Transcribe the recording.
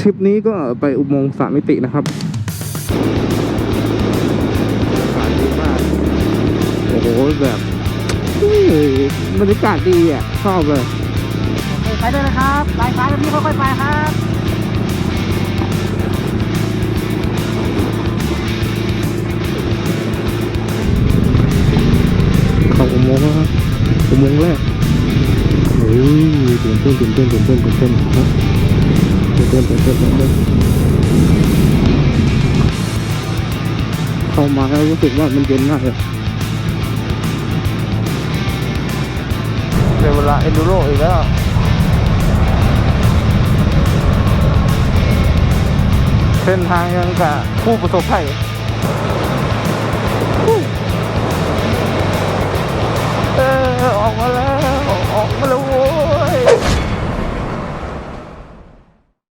ทริปนี้ก็ไปอุโมงค์สามมิตินะครับอากาศดีมากโอ้โหแบบเฮ้ยบรรยากาศดีอะชอบเลยไปด้วยนะครับลายฟ้าแบบนี้ค่อยๆไปครับเข้าอุโมงค์แล้วครับอุโมงค์แรกเฮ้ยตื่นเต้นตื่นเต้นตื่นเต้นตื่นเต้นนะตื่น เต้นตื่นเต้นเต้นเข้ามาแล้วรู้สึกว่ามันเย็นมากเลยเป็นเวลาเอนดูโรอีกแล้วเส้นทางยังกับผู้ประสบภัย